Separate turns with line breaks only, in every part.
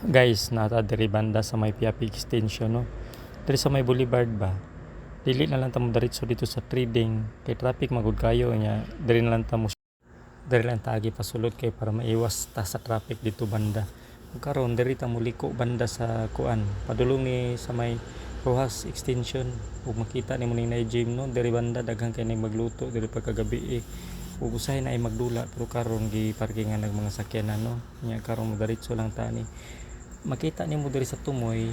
guys nata diri banda sa may Piapi extension no? Diri sa may boulevard ba? Dili na lang ta mo diretso dito sa trading. Kay traffic magud kayo nya diri na lang ta mo diri lang ta agi pasulod kay para maiwas ta sa traffic dito banda. Karon diri ta mo liko banda sa kuan. Padulong ni sa may Rojas extension. Ug makita nimo ni na gym no? Diri banda daghan kay magluto diri pagkagabi eh. Ug usahay na ay magdula pero karon gi parkingan ng mga sakyanan no? Nya karon mo diretso lang ta ni makita nimo diri sa tumoy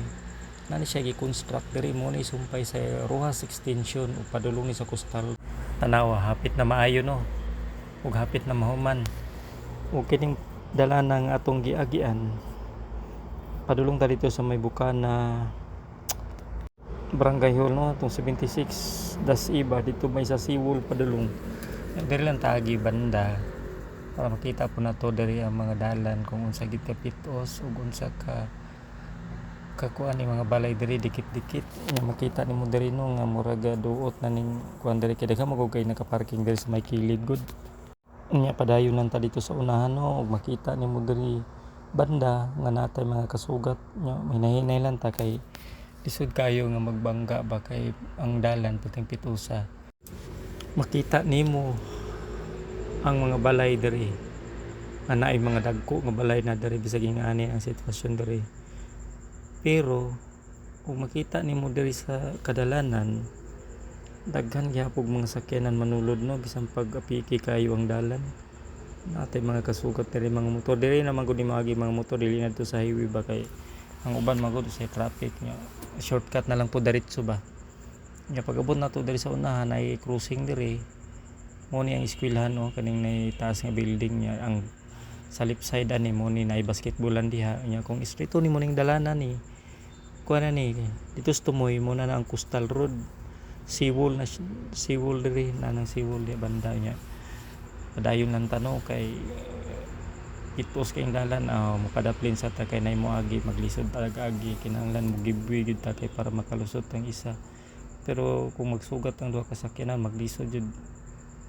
nani siya gi-construct. Diri mo ni sumpay sa Rojas extension ug padulong ni sa coastal tanawa hapit na maayo no? Ug hapit na mahuman. Ug kining dalanang atong giagian padulong ta dito sa may bukana Barangay Hall no? Itong 76 das iba. Dito may sa Siwol padulong. Diri lang tagi banda para makita po na to diri ang mga dalan kung unsa gid ka pitos ug unsa ka kakuan ni mga balay diri dikit-dikit. Nya makita nimo diri no nga muraga duot na ning kuan diri kay daghan kay naka-parking diri sa may kilid gud nya padayon lang ta dito sa unahan no ug makita nimo diri banda nga natay mga kasugat nya hinahinay lang ta kay lisod kayo nga magbangga ba kay ang dalan puting pitusa. Makita nimo ang mga balay diri. Nga naay mga dagko nga balay na diri bisag ani ang sitwasyon diri. Pero kung makita nimo diri sa kadalanan daghan gyapon mga sakyanan manulod no? Bisan pag apiki kayo ang dalan. Natay mga kasugat diri mga motor. Diri naman gud ni mga motor dili na to sa highway ba kay ang uban magud sa traffic nya shortcut na lang po diretso ba? Nya pag abot na to diri sa unahan ay cruising diri mo ni ang eskwelahan no? Kaning nay taas nga building nya ang sa left side ani mo ni nay basketballan diha. Nya kung straight ni mo ning dalanan ni. Kuha na ni. Dito sa tumoy mo na ang coastal road. Seawall na seawall diri na nang seawall di banda nya padayon lang tano kay itos kay dalan uh, mukadaplin sa ta kay nay mo agi maglisod talaga agi kinahanglan mo gibwi gid ta kay para makalusot ang isa. Pero kung magsugat ang duha ka sakyanan maglisod jud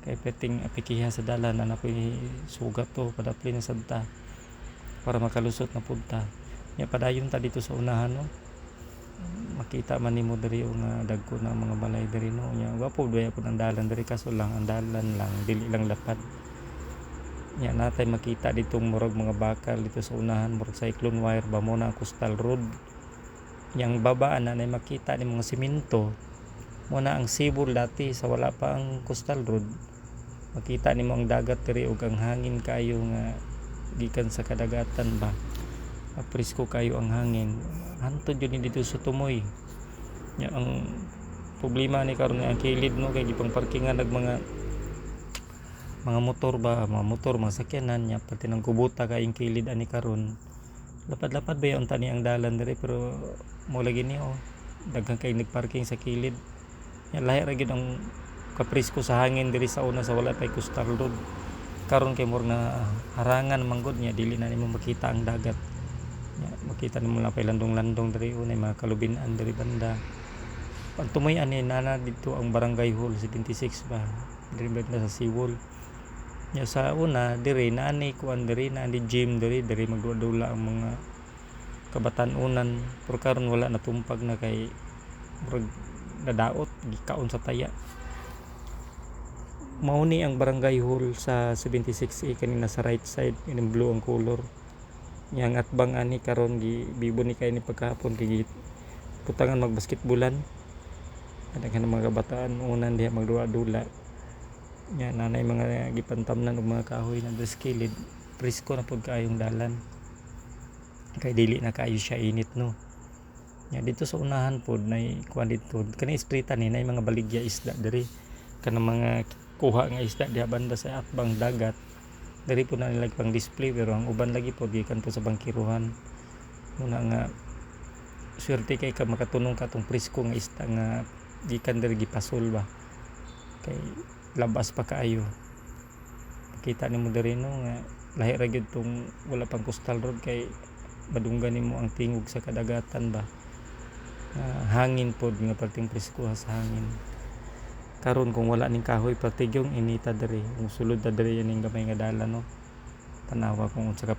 kay peting apikiha sa dalan na napoy sugat to padaplin na sad ta para makalusot na punta nya padayon ta dito sa unahan no? Makita man nimo diri nga dagko na mga balay diri no? Nya wa po daya po ang dalan diri kaso lang ang dalan lang dili lang lapad. Nya natay makita ditong murag mga bakal dito sa unahan murag cyclone wire ba mo na coastal road. Yang babaan na nay makita ni mga simento mo na ang sibol dati sa wala pa ang coastal road makita nimo ang dagat diri ug ang hangin kayo nga gikan sa kadagatan ba? Aprisko kayo ang hangin. Hantod yun dito sa tumoy. Nya ang problema ni karon ang kilid no? Kay gipang parkingan nag mga mga motor ba? Mga motor mga sakyanan nya pati nang kubuta kay ang kilid ani karon. Lapad-lapad ba yung tani ang dalan diri pero mo lagi ni oh. Daghan kay nagparking sa kilid. Nya lahi ra gid ang kaprisko sa hangin diri sa una sa wala pay coastal road karon kay murag na harangan manggod nya dili na nimo makita ang dagat. Nya makita nimo lang pay landong-landong diri unay mga kalubinan diri banda. Pag tumoy ani nana dito ang barangay hall 76 ba? Diri banda sa Siwol nya sa una diri na ani kuan diri na ani gym diri diri magdula ang mga kabatan-unan. Pero karon wala natumpag na kay murag nadaot gikaon sa taya mao ni ang barangay hall sa 76A kanina sa right side ining blue ang color. Yang atbang ani karon gi bibo ni kay ni pagkahapon kay putangan magbasketbulan kadaghan mga kabataan unan diha magdula-dula nya nanay mga gipantamnan og mga kahoy na sa kilid. Presko na pud kaayong dalan. Kay dili na kaayo siya init no? Nya dito sa unahan pod nay kuan kani street ni nay mga baligya isda diri. Kanang mga kuha nga isda diha banda sa atbang dagat. Diri po na nila pang display pero ang uban lagi po gikan po sa bangkiruhan. Muna nga swerte kay ka makatunong ka tong presko nga isda nga gikan diri gipasol ba kay labas pa kaayo. Makita nimo diri no nga lahi ra gyud tong wala pang coastal road kay madunggan nimo ang tingog sa kadagatan ba. Nga hangin pod nga perting presko sa hangin karon kung wala ning kahoy pertigyong inita diri. Kung sulod ta diri ning gamay nga dalan no? Tanawa kung unsa ka